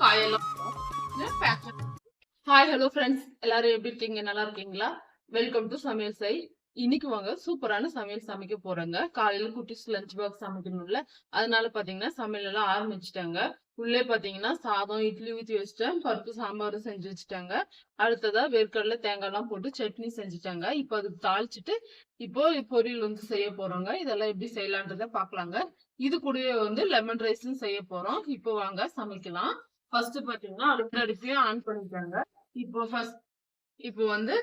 காயெல்லாம் hi hello friends எல்லாரும் எப்படி இருக்கீங்க? நல்லா இருக்கீங்களா? வெல்கம் டு சமையல் சை. இன்னைக்கு வாங்க சூப்பரான சமையல் சமைக்க போறாங்க. காலையில குட்டிஸ் லஞ்ச் பாக்ஸ் சமைக்கணும்ல. அதனால பாத்தீங்கன்னா சமையல் எல்லாம் ஆரம்பிச்சிட்டாங்க. உள்ளே பாத்தீங்கன்னா சாதம் இட்லி ஊற்றி வச்சுட்டேன். பருப்பு சாம்பாரும் செஞ்சு வச்சுட்டாங்க. அடுத்ததா வேர்க்கடலை தேங்காய் எல்லாம் போட்டு சட்னி செஞ்சுட்டாங்க. இப்போ அதுக்கு தாளிச்சிட்டு இப்போ பொரியல் வந்து செய்ய போறோங்க. இதெல்லாம் எப்படி செய்யலான்றத பாக்கலாங்க இது கூடவே வந்து லெமன் ரைஸும் செய்ய போறோம். இப்போ வாங்க சமைக்கலாம். ஃபர்ஸ்ட் பாத்தீங்கன்னா அடுப்படுப்பையும் ஆன் பண்ணிட்டாங்க இப்போ ஃபர்ஸ்ட் இப்போ வந்து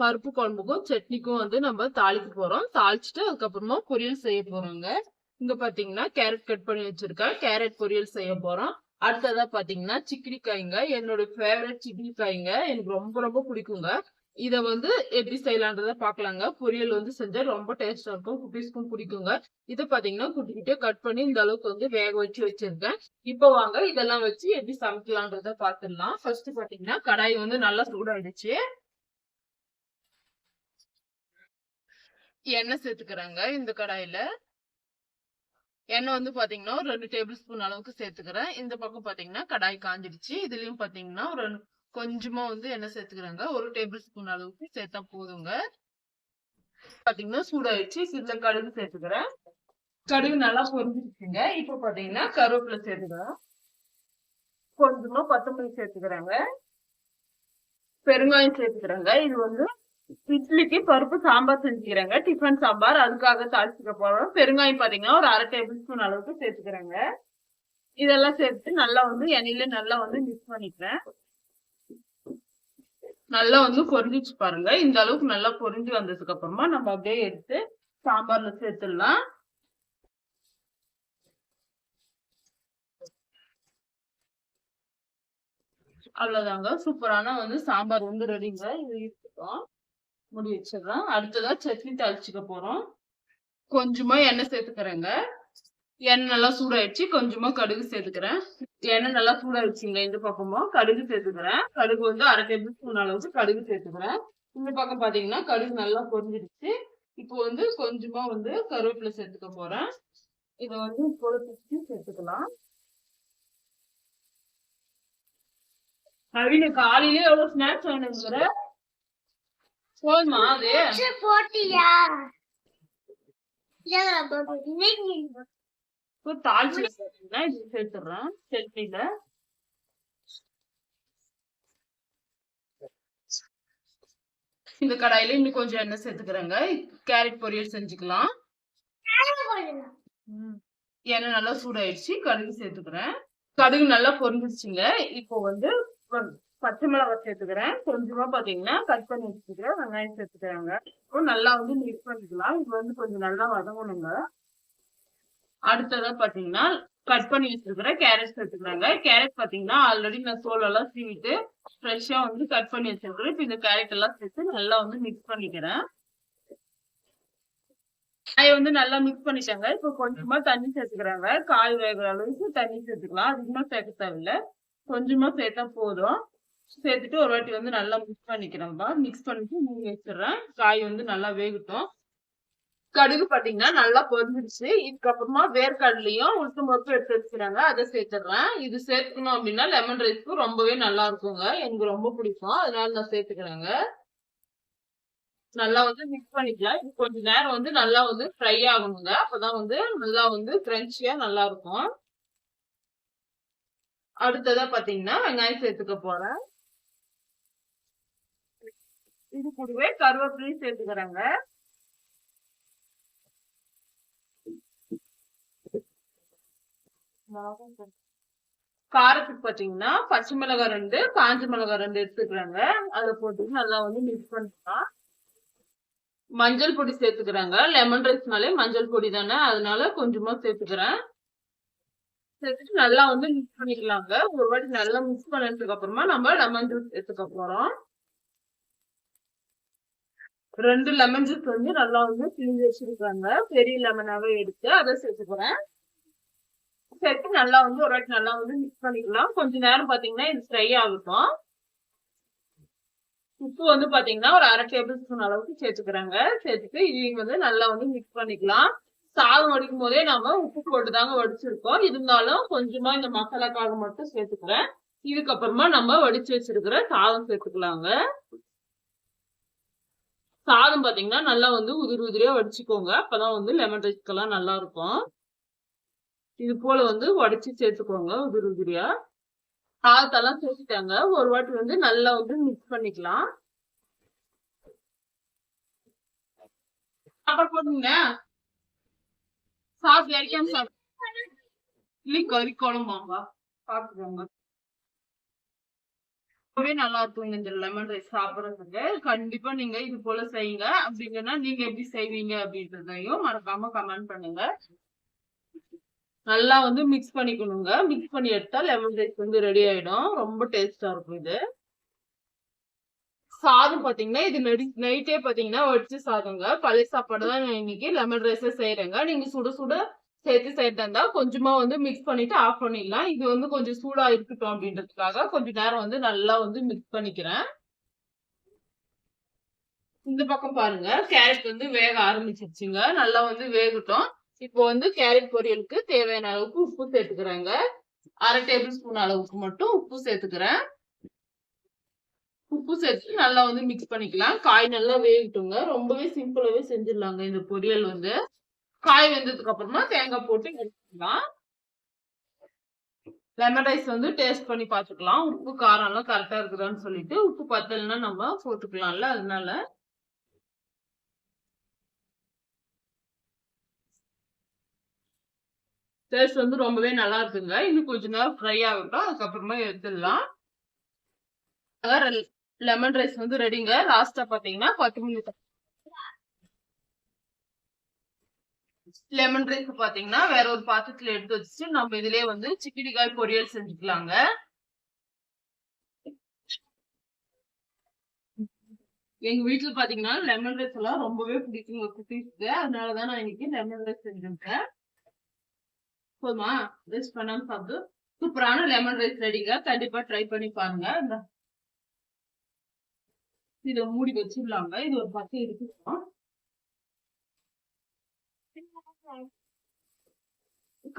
பருப்பு குழம்புக்கும் சட்னிக்கும் வந்து நம்ம தாளிக்க போறோம். தாளிச்சுட்டு அதுக்கப்புறமா பொரியல் செய்ய போறோங்க. இங்க பாத்தீங்கன்னா கேரட் கட் பண்ணி வச்சிருக்கேன். கேரட் பொரியல் செய்ய போறோம். அடுத்ததா பாத்தீங்கன்னா சிக்கிரி காய்ங்க. என்னோட ஃபேவரட் சிக்கிரி காய்ங்க. எனக்கு ரொம்ப ரொம்ப பிடிக்குங்க. இத வந்து எப்படி செய்யலான்றத பாக்கலாங்க. பொரியல் வந்து செஞ்சா ரொம்ப டேஸ்டா இருக்கும். குட்டீஸ்க்கும் பிடிக்குங்க. இதை பாத்தீங்கன்னா குட்டிக்கிட்டே கட் பண்ணி இந்த அளவுக்கு வந்து வேக வச்சு வச்சிருக்கேன். இப்போ வாங்க இதெல்லாம் வச்சு எப்படி சமைக்கலான்றத பாத்துடலாம். ஃபர்ஸ்ட் பாத்தீங்கன்னா கடாய் வந்து நல்லா சூடாயிடுச்சு. எண்ணெய் சேர்த்துக்கிறாங்க இந்த கடாயில. எண்ணெய் வந்து பாத்தீங்கன்னா ஒரு ரெண்டு டேபிள் ஸ்பூன் அளவுக்கு சேர்த்துக்கிறேன். இந்த பக்கம் பாத்தீங்கன்னா கடாய் காஞ்சிடுச்சு. இதுலயும் பாத்தீங்கன்னா ஒரு கொஞ்சமா வந்து எண்ணெய் சேர்த்துக்கிறாங்க. ஒரு டேபிள் ஸ்பூன் அளவுக்கு சேர்த்தா போதுங்க. பாத்தீங்கன்னா சூடாயிடுச்சு. இதுல கடுகு சேர்த்துக்கிறேன். கடுகு நல்லா பொரிஞ்சிருச்சுங்க. இப்ப பாத்தீங்கன்னா கருவேப்பிலை சேர்த்துக்கிறேன். கொஞ்சமா கொத்தமல்லி சேர்த்துக்கிறாங்க. பெருங்காயம் சேர்த்துக்கிறாங்க. இது வந்து இட்லிக்கு பருப்பு சாம்பார் செஞ்சுக்கிறாங்க. டிஃபன் சாம்பார். அதுக்காக தாளிச்சுக்க போறோம். பெருங்காயம் பாத்தீங்கன்னா ஒரு அரை டேபிள் ஸ்பூன் அளவுக்கு சேர்த்துக்கிறாங்க. இதெல்லாம் சேர்த்து நல்லா வந்து எண்ணெயில நல்லா வந்து மிக்ஸ் பண்ணிக்கிறேன். நல்லா வந்து பொரிஞ்சிச்சு பாருங்க. இந்த அளவுக்கு நல்லா பொரிஞ்சு வந்ததுக்கு அப்புறமா நம்ம அப்படியே எடுத்து சாம்பார்ல சேர்த்துடலாம். அவ்வளவுதாங்க. சூப்பரான வந்து சாம்பார் வந்து ரெடிங்க. இது இருக்கட்டும் முடி வச்சிடுறேன். அடுத்ததா சட்னி தாளிச்சுக்க போறோம். கொஞ்சமா எண்ணெய் சேர்த்துக்கிறேங்க. எண்ணெய் நல்லா சூடாயிடுச்சு. கொஞ்சமா கடுகு சேர்த்துக்கிறேன். எண்ணெய் நல்லா சூடாயிடுச்சுங்க இந்த பக்கமா? கடுகு சேர்த்துக்கிறேன். கடுகு வந்து அரை டேபிள் ஸ்பூன் அளவுக்கு கடுகு சேர்த்துக்கிறேன். இந்த பக்கம் பாத்தீங்கன்னா கடுகு நல்லா பொரிஞ்சிடுச்சு. இப்போ வந்து கொஞ்சமா வந்து கருவேப்பிலை சேர்த்துக்க போறேன். இதை வந்து பொறுத்து சேர்த்துக்கலாம். நவீன காலையிலே எவ்வளவு ஸ்நாக்ஸ் வேணுங்கிற போதுமா அது? போட்டியா? இப்போ தாளிச்சு பார்த்தீங்கன்னா இது சேர்த்துடுறேன் சட்னில இந்த கடாயில இன்னும் கொஞ்சம் எண்ணெய் சேர்த்துக்கிறேங்க. கேரட் பொரியல் செஞ்சுக்கலாம். எண்ணெய் நல்லா சூடாயிடுச்சு. கடுகு சேர்த்துக்கிறேன். கடுகு நல்லா பொரிஞ்சிருச்சுங்க. இப்போ வந்து பச்சை மிளகாய் சேர்த்துக்கிறேன். கொஞ்சமா பாத்தீங்கன்னா கட் பண்ணி வச்சுக்கிறேன் வெங்காயம் சேர்த்துக்கிறாங்க இப்போ நல்லா வந்து மிக்ஸ் பண்ணிக்கலாம். இது வந்து கொஞ்சம் நல்லா வதங்கணுங்க. அடுத்ததா பாத்தீங்கன்னா கட் பண்ணி வச்சிருக்கிற கேரட் சேர்த்துக்கிறாங்க கேரட் பாத்தீங்கன்னா ஆல்ரெடி நான் தோல் எல்லாம் சீவிட்டு ஃப்ரெஷ்ஷா வந்து கட் பண்ணி வச்சிருக்கிறேன். இப்போ இந்த கேரட் எல்லாம் சேர்த்து நல்லா வந்து மிக்ஸ் பண்ணிக்கிறேன். காய் வந்து நல்லா மிக்ஸ் பண்ணிட்டாங்க. இப்போ கொஞ்சமா தண்ணி சேர்த்துக்கிறாங்க. காய் வேகிற அளவுக்கு தண்ணி சேர்த்துக்கலாம். அதிகமா சேர்க்க தேவையில்ல. கொஞ்சமா சேர்த்தா போதும். சேர்த்துட்டு ஒரு வாட்டி வந்து நல்லா மிக்ஸ் பண்ணிக்கிறேன்பா மிக்ஸ் பண்ணிட்டு மூடி வச்சிடுறேன். காய் வந்து நல்லா வேகட்டும். கடுகு பாத்தீங்கன்னா நல்லா பொரிஞ்சிடுச்சு இதுக்கப்புறமா வேர்க்கடலையும் உளுத்து மொத்தம் எடுத்து வச்சுக்கிறாங்க. அதை சேர்த்துடுறேன். இது சேர்த்துக்கணும் அப்படின்னா லெமன் ரைஸ்க்கு ரொம்பவே நல்லா இருக்குங்க. எனக்கு ரொம்ப பிடிக்கும். அதனால நான் சேர்த்துக்கிறேங்க. நல்லா வந்து மிக்ஸ் பண்ணிக்கலாம். இது கொஞ்ச நேரம் வந்து நல்லா வந்து ஃப்ரை ஆகணுங்க. அப்பதான் வந்து நல்லா வந்து கிரன்ச்சியா நல்லா இருக்கும். அடுத்ததா பாத்தீங்கன்னா வெங்காயம் சேர்த்துக்க போறேன். இது கூடவே கருவேப்பிலையும் சேர்த்துக்கிறாங்க. காரத்துக்கு பாத்தீங்கன்னா பச்சை மிளகாய் ரெண்டு காஞ்ச மிளகாய் ரெண்டு எடுத்துக்கிறாங்க. அதை போட்டு நல்லா வந்து மிக்ஸ் பண்ணிக்கலாம் மஞ்சள் பொடி சேர்த்துக்கிறாங்க. லெமன் ரைஸ்னாலே மஞ்சள் பொடி தானே அதனால கொஞ்சமா சேர்த்துக்கிறேன். சேர்த்துட்டு நல்லா வந்து மிக்ஸ் பண்ணிக்கலாங்க. ஒரு வாட்டி நல்லா மிக்ஸ் பண்ணதுக்கு அப்புறமா நம்ம லெமன் ஜூஸ் எடுத்துக்க போறோம். ரெண்டு லெமன் ஜூஸ் வந்து நல்லா வந்து பிழிஞ்சு வச்சிருக்காங்க. பெரிய லெமனாவே எடுத்து அதை சேர்த்துக்கிறேன். சேர்த்து நல்லா வந்து ஒரு வாட்டி நல்லா வந்து மிக்ஸ் பண்ணிக்கலாம். கொஞ்ச நேரம் பாத்தீங்கன்னா இது ஃப்ரை ஆகட்டும். உப்பு வந்து பாத்தீங்கன்னா ஒரு அரை டேபிள் ஸ்பூன் அளவுக்கு சேர்த்துக்கிறாங்க. சேர்த்துட்டு இதையும் வந்து நல்லா வந்து மிக்ஸ் பண்ணிக்கலாம். சாதம் வடிக்கும் போதே நாம உப்பு போட்டு தாங்க வடிச்சிருக்கோம். இருந்தாலும் கொஞ்சமா இந்த மசாலாக்காக மட்டும் சேர்த்துக்கிறேன். இதுக்கப்புறமா நம்ம வடிச்சு வச்சிருக்கிற சாதம் சேர்த்துக்கலாங்க. சாதம் பாத்தீங்கன்னா நல்லா வந்து உதிரி உதிரியா வடிச்சுக்கோங்க. அப்பதான் வந்து லெமன் ரைஸ்க்கெல்லாம் நல்லா இருக்கும். இது போல வந்து உடச்சி சேர்த்துக்கோங்க உதிரி உதிரியா. சாதத்தெல்லாம் சேர்த்துட்டாங்க. ஒரு வாட்டி வந்து நல்லா வந்து மிக்ஸ் பண்ணிக்கலாம். சாப்பாடு போட்டுங்க சாப்பிட்டு அடிக்காம சாப்பிட்டு இல்லை கறி குழம்பாங்க. ரொம்பவே நல்லா இருக்குங்க இந்த லெமன் ரைஸ் சாப்பிடுறதுக்கு. கண்டிப்பா நீங்க இது போல செய்யுங்க. அப்படிங்கன்னா நீங்க எப்படி செய்வீங்க அப்படின்றதையும் மறக்காம கமெண்ட் பண்ணுங்க. நல்லா வந்து மிக்ஸ் பண்ணிக்கணுங்க. மிக்ஸ் பண்ணி எடுத்தா லெமன் ரைஸ் வந்து ரெடி ஆயிடும். ரொம்ப டேஸ்டா இருக்கும் இது. சாதம் பாத்தீங்கன்னா இது நைட்டே பாத்தீங்கன்னா வடிச்சு சாதங்க. பழைய சாப்பாடு தான் இன்னைக்கு லெமன் ரைஸே செய்யறேங்க நீங்க சுட சுட சேர்த்து சேர்த்தா கொஞ்சமா வந்து மிக்ஸ் பண்ணிட்டு ஆஃப் பண்ணிடலாம். இது வந்து கொஞ்சம் சூடா இருக்கட்டும் அப்படின்றதுக்காக கொஞ்ச நேரம் வந்து நல்லா வந்து மிக்ஸ் பண்ணிக்கிறேன். இந்த பக்கம் பாருங்க. கேரட் வந்து வேக ஆரம்பிச்சிருச்சுங்க. நல்லா வந்து வேகட்டும். இப்போ வந்து கேரட் பொரியலுக்கு தேவையான அளவுக்கு உப்பு சேர்த்துக்கிறேங்க. அரை டேபிள் ஸ்பூன் அளவுக்கு மட்டும் உப்பு சேர்த்துக்கிறேன். உப்பு சேர்த்து நல்லா வந்து மிக்ஸ் பண்ணிக்கலாம். காய் நல்லா வேகட்டுங்க. ரொம்பவே சிம்பிளாவே செஞ்சிடலாங்க இந்த பொரியல் வந்து. காய் வெந்ததுக்கு அப்புறமா தேங்காய் போட்டு எடுத்துக்கலாம் லெமன் ரைஸ் வந்து டேஸ்ட் பண்ணி பார்த்துக்கலாம். உப்பு காரம் எல்லாம் கரெக்டா இருக்குதான்னு சொல்லிட்டு உப்பு பத்தலைன்னா நம்ம போட்டுக்கலாம்ல அதனால. டேஸ்ட் வந்து ரொம்பவே நல்லா இருக்குங்க இன்னும் கொஞ்ச நேரம் ஃப்ரை ஆகட்டும். அதுக்கப்புறமா எடுத்துடலாம். லெமன் ரைஸ் வந்து ரெடிங்க லாஸ்டா பாத்தீங்கன்னா கொத்தமல்லி லெமன் ரைஸ் பாத்தீங்கன்னா வேற ஒரு பாத்திரத்துல எடுத்து வச்சுட்டு நம்ம இதுலயே வந்து சிக்கிடிக்காய் பொரியல் செஞ்சுக்கலாங்க. எங்க வீட்டுல பாத்தீங்கன்னா லெமன் ரைஸ் எல்லாம் ரொம்பவே பிடிக்குங்க குட்டீஸ்க்கு. அதனாலதான் நான் இன்னைக்கு லெமன் ரைஸ் செஞ்சிருக்கேன். போதுமா? வேஸ்ட் பண்ணாம சாப்பிடு. சூப்பரான லெமன் ரைஸ் ரெடிங்க கண்டிப்பா ட்ரை பண்ணி பாருங்க. இந்த இத மூடி வச்சிடலாங்க. இது ஒரு பத்து இருக்கு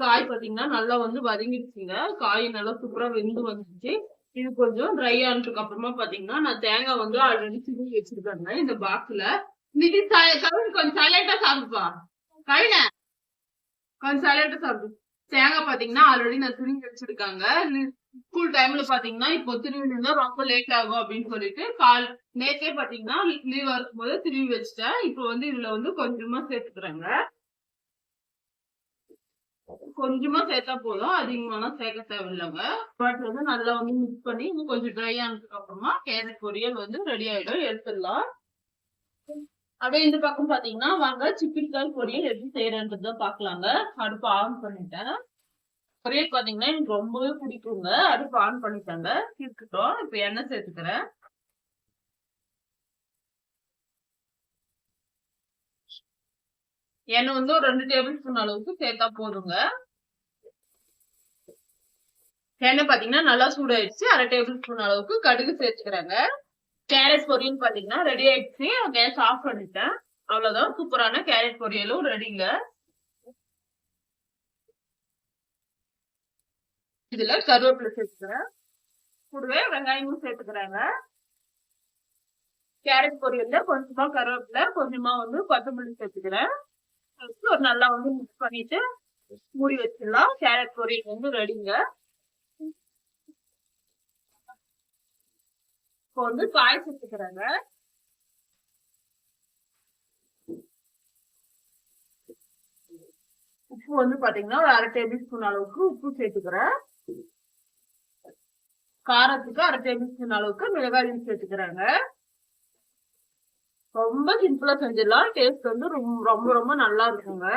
காய் பாத்தீங்கன்னா நல்லா வந்து வதங்கிடுச்சுங்க. காய் நல்லா சூப்பரா வெந்து வந்துச்சு. இது கொஞ்சம் ட்ரை ஆனதுக்கு அப்புறமா பாத்தீங்கன்னா நான் தேங்காய் வந்து ஆல்ரெடி திரும்பி வச்சிருக்கேங்க. இந்த பாக்ஸ்ல நிதி கவின் கொஞ்சம் சைலண்டா சாப்பிடுப்பா. கவின கொஞ்சம் சைலண்டா சாப்பிடு. தேங்காய் பாத்தீங்கன்னா ஆல்ரெடி நான் திரும்பி வச்சிருக்காங்க ஸ்கூல் டைம்ல பாத்தீங்கன்னா இப்போ திரும்பி இருந்தா ரொம்ப லேட் ஆகும் அப்படின்னு சொல்லிட்டு கால் நேற்றே பாத்தீங்கன்னா லீவ் இருக்கும்போது திரும்பி வச்சுட்டேன். இப்போ வந்து இதுல வந்து கொஞ்சமா சேர்த்துக்கிறேங்க. கொஞ்சமா சேர்த்தா போதும். அதிகமான சேர்க்க தேவையில்லைங்க. பட் வந்து நல்லா வந்து மிக்ஸ் பண்ணி இன்னும் கொஞ்சம் ட்ரை ஆனதுக்கு அப்புறமா கேரட் பொரியல் வந்து ரெடி ஆயிடும். எடுத்துடலாம். அப்படியே இந்த பக்கம் பாத்தீங்கன்னா வாங்க சிப்பிக்காய் பொரியல் எப்படி செய்யறன்றத பாக்கலாங்க அடுப்பு ஆன் பண்ணிட்டேன். பொரியல் பாத்தீங்கன்னா எனக்கு ரொம்பவே பிடிக்குங்க. அடுப்பு ஆன் பண்ணிட்டாங்க. இருக்கட்டும் இப்ப எண்ணெய் சேர்த்துக்கிறேன். எண்ணெய் வந்து ஒரு ரெண்டு டேபிள் ஸ்பூன் அளவுக்கு சேர்த்தா போதுங்க. எண்ணெய் பாத்தீங்கன்னா நல்லா சூடாயிடுச்சு. அரை டேபிள் ஸ்பூன் அளவுக்கு கடுகு சேர்த்துக்கிறேங்க. கேரட் பொரியல் பாத்தீங்கன்னா ரெடி ஆயிடுச்சு. கேஸ் ஆஃப் பண்ணிட்டேன். அவ்வளவுதான். சூப்பரான கேரட் பொரியலும் ரெடிங்க இதுல கருவேப்பிலை சேர்த்துக்கிறேன். கூடவே வெங்காயமும் சேர்த்துக்கிறாங்க. கேரட் பொரியல்ல கொஞ்சமா கருவேப்பிலை கொஞ்சமா வந்து கொத்தமல்லி சேர்த்துக்கிறேன். ஒரு நல்லா வந்து மிக்ஸ் பண்ணிட்டு மூடி வச்சிடலாம். கேரட் பொரியல் வந்து ரெடிங்க இப்போ வந்து காய் சேர்த்துக்கிறாங்க உப்பு வந்து பாத்தீங்கன்னா ஒரு அரை டேபிள் ஸ்பூன் அளவுக்கு உப்பு சேர்த்துக்கிறேன். காரத்துக்கு அரை டேபிள் ஸ்பூன் அளவுக்கு மிளகாய் சேர்த்துக்கிறாங்க. ரொம்ப சிம்பிளா செஞ்சிடலாம். டேஸ்ட் வந்து ரொம்ப ரொம்ப ரொம்ப நல்லா இருக்குங்க.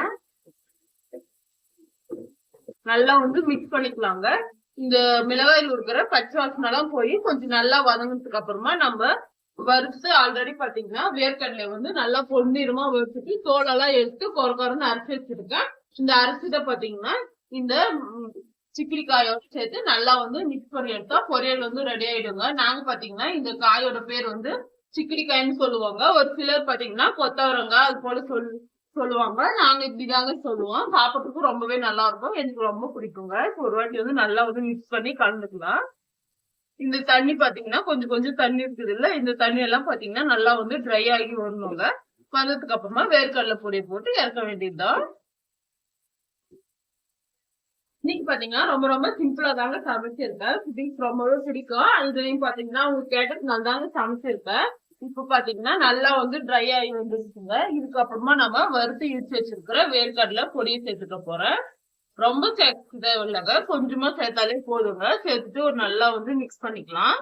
நல்லா வந்து மிக்ஸ் பண்ணிக்கலாங்க. இந்த மிளகாயில் இருக்கிற பச்சை வாசனை எல்லாம் போய் கொஞ்சம் நல்லா வதங்கினதுக்கு அப்புறமா நம்ம வறுத்து ஆல்ரெடி பாத்தீங்கன்னா வேர்க்கடலை வந்து நல்லா பொன்னிறமா வறுத்துட்டு தோலெல்லாம் எடுத்து கொர கொரன்னு அரைச்சி வச்சிருக்கேன். இந்த அரிசித பாத்தீங்கன்னா இந்த சிக்கிரி காயோட சேர்த்து நல்லா வந்து மிக்ஸ் பண்ணி எடுத்தா பொரியல் வந்து ரெடி ஆயிடுங்க. நாங்க பாத்தீங்கன்னா இந்த காயோட பேர் வந்து சிக்கிரி காய்ன்னு சொல்லுவாங்க. ஒரு சிலர் பாத்தீங்கன்னா கொத்தவரங்க அது போல சொல் சொல்லுவாங்க. நாங்க இப்படிதாங்க சொல்லுவோம். சாப்பிட்றதுக்கு ரொம்பவே நல்லா இருக்கும். எனக்கு ரொம்ப பிடிக்குங்க. ஒரு வாட்டி வந்து நல்லா வந்து மிக்ஸ் பண்ணி கலந்துக்கலாம். இந்த தண்ணி பாத்தீங்கன்னா கொஞ்சம் கொஞ்சம் தண்ணி இருக்குது இல்ல? இந்த தண்ணி எல்லாம் பாத்தீங்கன்னா நல்லா வந்து ட்ரை ஆகி வரணுங்க. வந்ததுக்கு அப்புறமா வேர்க்கடலை பொடியை போட்டு இறக்க வேண்டியதுதான் இன்னைக்கு பாத்தீங்கன்னா ரொம்ப ரொம்ப சிம்பிளா தாங்க சமைச்சிருக்கேன். குட்டீஸ் ரொம்பவே பிடிக்கும். அதுலயும் பாத்தீங்கன்னா அவங்க கேட்டது நான் தாங்க சமைச்சிருக்கேன். இப்ப பாத்தீங்கன்னா நல்லா வந்து ட்ரை ஆகி வந்துருச்சுங்க. இதுக்கப்புறமா நம்ம வறுத்து இடிச்சு வச்சிருக்கிற வேர்க்கடலை பொடியை சேர்த்துக்க போறேன். ரொம்ப சேர்க்க தேவையில்லைங்க. கொஞ்சமா சேர்த்தாலே போதுங்க. சேர்த்துட்டு ஒரு நல்லா வந்து மிக்ஸ் பண்ணிக்கலாம்.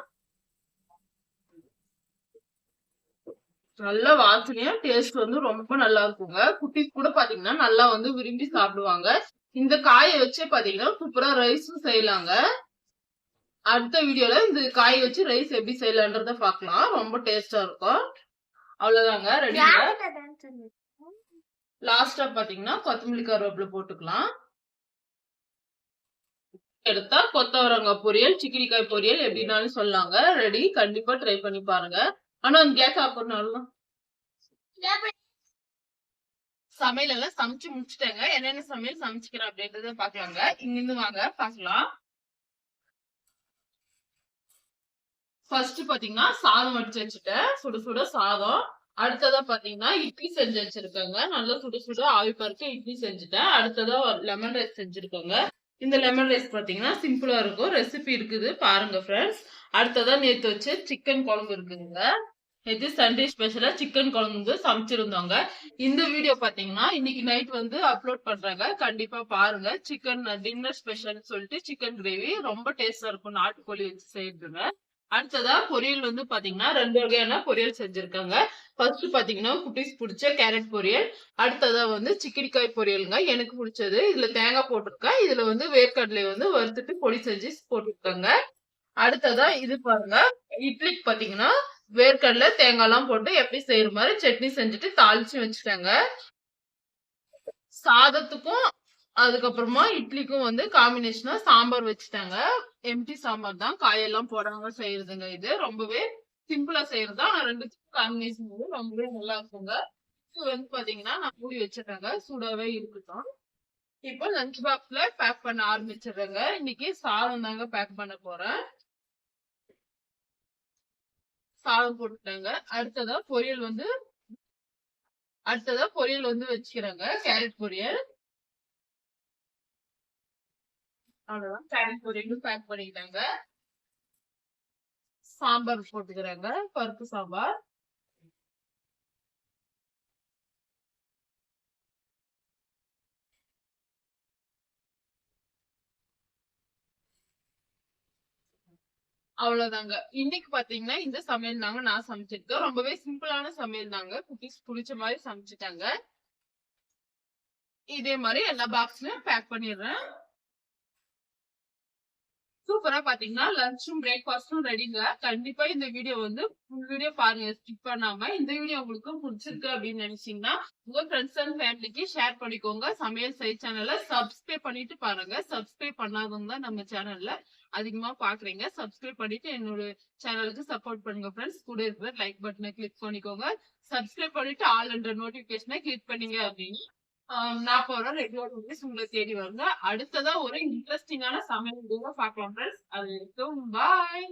நல்லா வாசனையா டேஸ்ட் வந்து ரொம்ப நல்லா இருக்குங்க. குட்டீஸ் கூட பாத்தீங்கன்னா நல்லா வந்து விரும்பி சாப்பிடுவாங்க. இந்த காயை வச்சே பாத்தீங்கன்னா சூப்பரா ரைஸும் செய்யலாங்க. அடுத்த வீடியோல இந்த காய் வச்சு ரைஸ் எப்படி செய்யலான்றத பார்க்கலாம். ரொம்ப டேஸ்டா இருக்கும். அவ்வளவுதாங்க. ரெடிங்க லாஸ்டா பாத்தீங்கன்னா கொத்தமல்லி கருவேப்பிலை போட்டுக்கலாம். எடுத்தா கொத்தவரங்காய் பொரியல் சிக்கிரிக்காய் பொரியல் எப்படின்னாலும் சொல்லாங்க. ரெடி கண்டிப்பா ட்ரை பண்ணி பாருங்க. ஆனா அந்த ஆஃப் பண்ணாலும் சமையல் எல்லாம் சமைச்சு முடிச்சுட்டேங்க. என்னென்ன சமையல் சமைச்சுக்கிறேன் அப்படின்றத பாக்கலாங்க இங்கிருந்து வாங்க பாக்கலாம் ஃபர்ஸ்ட் பாத்தீங்கன்னா சாதம் வடிச்சு வச்சுட்டேன். சுட சுட சாதம். அடுத்ததா பாத்தீங்கன்னா இட்லி செஞ்சு வச்சிருக்கேங்க. நல்லா சுடு சுட ஆவி பருக்க இட்லி செஞ்சுட்டேன். அடுத்ததா லெமன் ரைஸ் செஞ்சிருக்கேங்க. இந்த லெமன் ரைஸ் பாத்தீங்கன்னா சிம்பிளா இருக்கும். ரெசிபி இருக்குது. பாருங்க ஃப்ரெண்ட்ஸ் அடுத்ததா நேத்து வச்சு சிக்கன் குழம்பு இருக்குதுங்க. இது சண்டே ஸ்பெஷலா சிக்கன் குழம்பு சமைச்சிருந்தோங்க. இந்த வீடியோ பாத்தீங்கன்னா இன்னைக்கு நைட் வந்து அப்லோட் பண்றாங்க. கண்டிப்பா பாருங்க. சிக்கன் டின்னர் ஸ்பெஷல் சொல்லிட்டு சிக்கன் கிரேவி ரொம்ப டேஸ்டா இருக்கும். நாட்டுக்கோழி வச்சு செய்யறதுங்க. அடுத்ததா பொரியல் வந்து பாத்தீங்கன்னா ரெண்டு வகையான பொரியல் செஞ்சிருக்காங்க. ஃபர்ஸ்ட் பாத்தீங்கன்னா குட்டீஸ் பிடிச்ச கேரட் பொரியல். அடுத்ததா வந்து சிக்கிடிக்காய் பொரியலுங்க. எனக்கு பிடிச்சது. இதுல தேங்காய் போட்டிருக்கேன். இதுல வந்து வேர்க்கடலை வந்து வறுத்துட்டு பொடி செஞ்சு போட்டிருக்காங்க. அடுத்ததா இது பாருங்க. இட்லிக்கு பாத்தீங்கன்னா வேர்க்கடலை தேங்காய் எல்லாம் போட்டு எப்படி செய்யற மாதிரி சட்னி செஞ்சுட்டு தாளிச்சு வச்சுட்டாங்க. சாதத்துக்கும் அதுக்கப்புறமா இட்லிக்கும் வந்து காம்பினேஷனா சாம்பார் வச்சுட்டாங்க. எம்டி சாம்பார் தான். காயெல்லாம் போடாம செய்யறதுங்க இது. ரொம்பவே சிம்பிளா செய்யறது. தான் ரெண்டு காம்பினேஷன் வந்து ரொம்பவே நல்லா இருக்குங்க. இது வந்து பாத்தீங்கன்னா நான் மூடி வச்சிருக்காங்க சூடாவே இருக்கட்டும். இப்போ லஞ்ச் பாக்ஸ்ல பேக் பண்ண ஆரம்பிச்சிடுறேங்க. இன்னைக்கு சாதம் தாங்க பேக் பண்ண போறேன். சாதம் போட்டுட்டாங்க. அடுத்ததா பொரியல் வந்து அடுத்ததா பொரியல் வந்து வச்சுக்கிறாங்க. கேரட் பொரியல். அவ்வளவுதான். கேரட் பொரியலும் பேக் பண்ணிட்டாங்க. சாம்பார் போட்டுக்கிறாங்க. பருப்பு சாம்பார். அவ்வளவுதாங்க. இன்னைக்கு பாத்தீங்கன்னா இந்த சமையல் தாங்க நான் சமைச்சிருக்கேன். ரொம்பவே சிம்பிளான சமையல் தாங்க. குட்டீஸ் புடிச்ச மாதிரி சமைச்சிட்டாங்க. இதே மாதிரி எல்லா பாக்ஸ்லயும் பேக் பண்ணிடுறேன். சூப்பரா பாத்தீங்கன்னா லஞ்சும் பிரேக்ஃபாஸ்டும் ரெடிங்க கண்டிப்பா இந்த வீடியோ வந்து ஃபுல் வீடியோ பாருங்க. ஸ்கிப் பண்ணாம இந்த வீடியோ உங்களுக்கு பிடிச்சிருக்கு அப்படின்னு நினைச்சீங்கன்னா உங்க ஃப்ரெண்ட்ஸ் அண்ட் ஃபேமிலிக்கு ஷேர் பண்ணிக்கோங்க. சமையல் சை சேனல்ல சப்ஸ்கிரைப் பண்ணிட்டு பாருங்க. சப்ஸ்கிரைப் பண்ணாதவங்க தான் நம்ம சேனல்ல அதிகமா பாக்குறீங்க. சப்ஸ்கிரைப் பண்ணிட்டு என்னோட சேனலுக்கு சப்போர்ட் பண்ணுங்க ஃப்ரெண்ட்ஸ் கூட இருக்கிற லைக் பட்டனை கிளிக் பண்ணிக்கோங்க. சப்ஸ்கிரைப் பண்ணிட்டு ஆல் என்ற நோட்டிபிகேஷனை கிளிக் பண்ணீங்க அப்படின்னு ஆஹ் ரூபா போற ரெகுலர் வீடியோஸ் உங்களை தேடி வருங்க. அடுத்ததா ஒரு இன்ட்ரெஸ்டிங்கான சமையல் வீடியோ பார்க்கலாம் ஃப்ரெண்ட்ஸ் அது வரைக்கும் பாய்